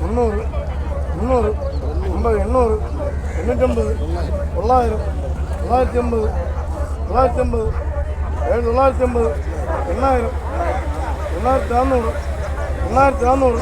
മുന്നൂറ് അമ്പത് എണ്ണൂറ് എണ്ണൂറ്റമ്പത് തൊള്ളായിരം തൊള്ളായിരത്തി അമ്പത് തൊള്ളായിരത്തി അമ്പത് ഏഴ് തൊള്ളായിരത്തി അമ്പത് എണ്ണായിരം എണ്ണായിരത്തി നാന്നൂറ് എണ്ണായിരത്തി നാന്നൂറ്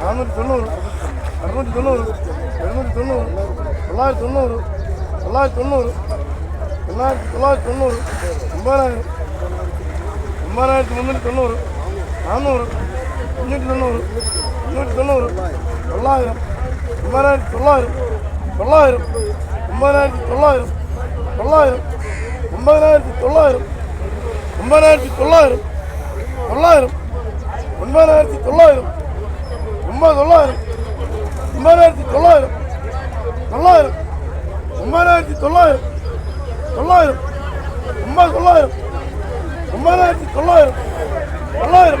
നാനൂറ്റി തൊണ്ണൂറ് അറുന്നൂറ്റി തൊണ്ണൂറ് എഴുന്നൂറ്റി തൊണ്ണൂറ് തൊള്ളായിരത്തി തൊണ്ണൂറ് തൊള്ളായിരത്തി തൊണ്ണൂറ് എണ്ണായിരത്തി തൊള്ളായിരത്തി തൊണ്ണൂറ് ഒമ്പതിനായിരം ഒമ്പതിനായിരത്തി മുന്നൂറ്റി തൊണ്ണൂറ് നാന്നൂറ് അഞ്ഞൂറ്റി തൊണ്ണൂറ് മുന്നൂറ്റി തൊണ്ണൂറ് തൊള്ളായിരം ഒമ്പതിനായിരത്തി തൊള്ളായിരം തൊള്ളായിരം ഒമ്പതിനായിരത്തി തൊള്ളായിരം തൊള്ളായിരം ഒമ്പതിനായിരത്തി തൊള്ളായിരം ഒമ്പതിനായിരത്തി തൊള്ളായിരം തൊള്ളായിരം ഒമ്പതിനായിരത്തി തൊള്ളായിരം ഒമ്പത് തൊള്ളായിരം ഒമ്പതിനായിരത്തി തൊള്ളായിരം തൊള്ളായിരം ഒമ്പതിനായിരത്തി തൊള്ളായിരം തൊള്ളായിരം ഒമ്പത് തൊള്ളായിരം ഒമ്പതിനായിരത്തി തൊള്ളായിരം തൊള്ളായിരം.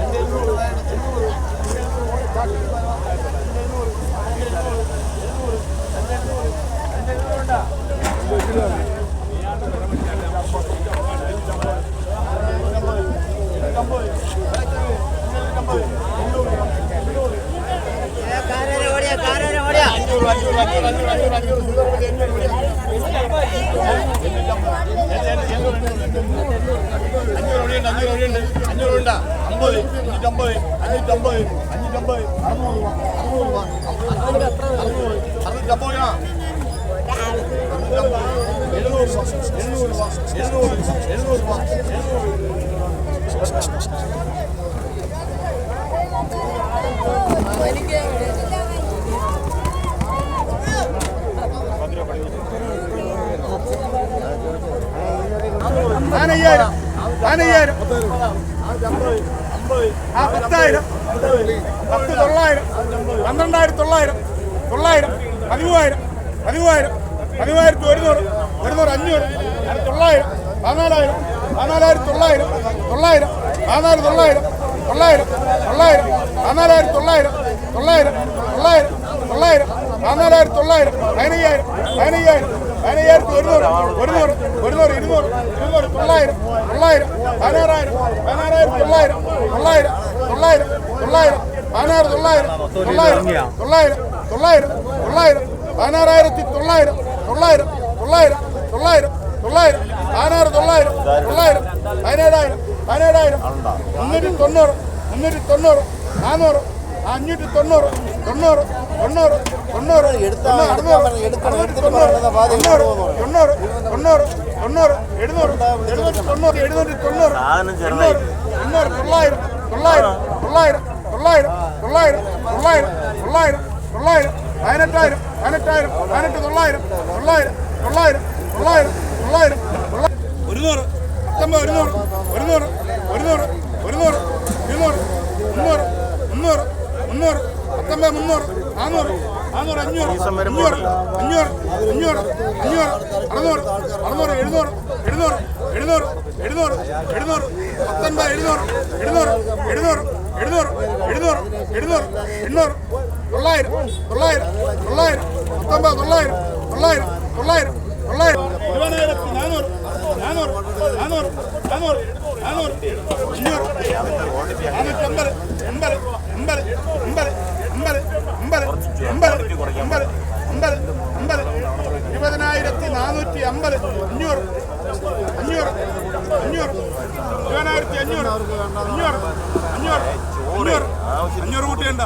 അമ്പത് രൂപ പതിനയ്യായിരം പതിനയ്യായിരം ആ പത്തായിരം പത്ത് തൊള്ളായിരം. പന്ത്രണ്ടായിരത്തി തൊള്ളായിരം. തൊള്ളായിരം. പതിമൂവായിരം. പതിമൂവായിരം. പതിമൂവായിരത്തി ഒരുന്നൂറ്. ഒരുന്നൂറ് അഞ്ഞൂറ്. തൊള്ളായിരം. പതിനാലായിരം. പതിനാലായിരത്തി തൊള്ളായിരം. തൊള്ളായിരം. പതിനാല് തൊള്ളായിരം. തൊള്ളായിരം. തൊള്ളായിരം. പതിനാലായിരത്തി തൊള്ളായിരം. തൊള്ളായിരം. തൊള്ളായിരം. തൊള്ളായിരം. പതിനാലായിരത്തി തൊള്ളായിരം. പതിനയ്യായിരം. പതിനയ്യായിരം. പതിനയ്യായിരത്തി ഒരുന്നൂറ്. ഒരുന്നൂറ്. ഒരുന്നൂറ് ഇരുന്നൂറ് ഇരുന്നൂറ് തൊള്ളായിരം തൊള്ളായിരം പതിനാറായിരം പതിനാറായിരം തൊള്ളായിരം തൊള്ളായിരം തൊള്ളായിരം തൊള്ളായിരം പതിനാറ് തൊള്ളായിരം തൊള്ളായിരം തൊള്ളായിരം തൊള്ളായിരം തൊള്ളായിരം പതിനാറായിരത്തി തൊള്ളായിരം തൊള്ളായിരം തൊള്ളായിരം തൊള്ളായിരം തൊള്ളായിരം പതിനാറ് തൊള്ളായിരം തൊള്ളായിരം പതിനേഴായിരം പതിനേഴായിരം മുന്നൂറ്റി തൊണ്ണൂറ് മുന്നൂറ്റി തൊണ്ണൂറ് നാനൂറ് അഞ്ഞൂറ്റി തൊണ്ണൂറ് തൊണ്ണൂറ് തൊണ്ണൂറ് തൊണ്ണൂറ് അറുന്നൂറ് അറുന്നൂറ്റി തൊണ്ണൂറ് തൊണ്ണൂറ് തൊണ്ണൂറ് തൊണ്ണൂറ് എഴുന്നൂറ് എഴുന്നൂറ്റി തൊണ്ണൂറ് എഴുന്നൂറ്റി തൊണ്ണൂറ് എണ്ണൂറ് എണ്ണൂറ് തൊള്ളായിരം തൊള്ളായിരം തൊള്ളായിരം തൊള്ളായിരം തൊള്ളായിരം തൊള്ളായിരം തൊള്ളായിരം തൊള്ളായിരം പതിനെട്ടായിരം പതിനെട്ടായിരം പതിനെട്ട് തൊള്ളായിരം തൊള്ളായിരം തൊള്ളായിരം തൊള്ളായിരം തൊള്ളായിരം തൊള്ളായിരം ഒരുന്നൂറ് പത്തൊമ്പത് ഒരുന്നൂറ് ഒരുന്നൂറ് ഒരുന്നൂറ് ഒരുന്നൂറ് ഇരുന്നൂറ് മുന്നൂറ് മുന്നൂറ് മുന്നൂറ് പത്തൊമ്പത് മുന്നൂറ് നാന്നൂറ് നാന്നൂറ് അഞ്ഞൂറ് അഞ്ഞൂറ് അഞ്ഞൂറ് അഞ്ഞൂറ് അഞ്ഞൂറ് അറുന്നൂറ് അറുന്നൂറ് എഴുന്നൂറ് എഴുന്നൂറ് എഴുന്നൂറ് എഴുന്നൂറ് എഴുന്നൂറ് പത്തൊൻപത് എഴുന്നൂറ് എഴുന്നൂറ് എഴുന്നൂറ് എഴുന്നൂറ് എഴുന്നൂറ് എഴുന്നൂറ് എണ്ണൂറ് തൊള്ളായിരം തൊള്ളായിരം തൊള്ളായിരം പത്തൊമ്പത് തൊള്ളായിരം തൊള്ളായിരം തൊള്ളായിരം തൊള്ളായിരം ഇരുപതിനായിരത്തി നാനൂറ് നാനൂറ് നാനൂറ് നാനൂറ് നാനൂറ് അഞ്ഞൂറ് നാനൂറ്റമ്പത് അമ്പത് അമ്പത് എൺപത് ഇരുപതിനായിരത്തി നാനൂറ്റി അമ്പത്. അഞ്ഞൂറ് അഞ്ഞൂറ് അഞ്ഞൂറ്. ഇരുപതിനായിരത്തി അഞ്ഞൂറ് അഞ്ഞൂറ് അഞ്ഞൂറ്. അഞ്ഞൂറ് അഞ്ഞൂറ് കൂട്ടിയുണ്ട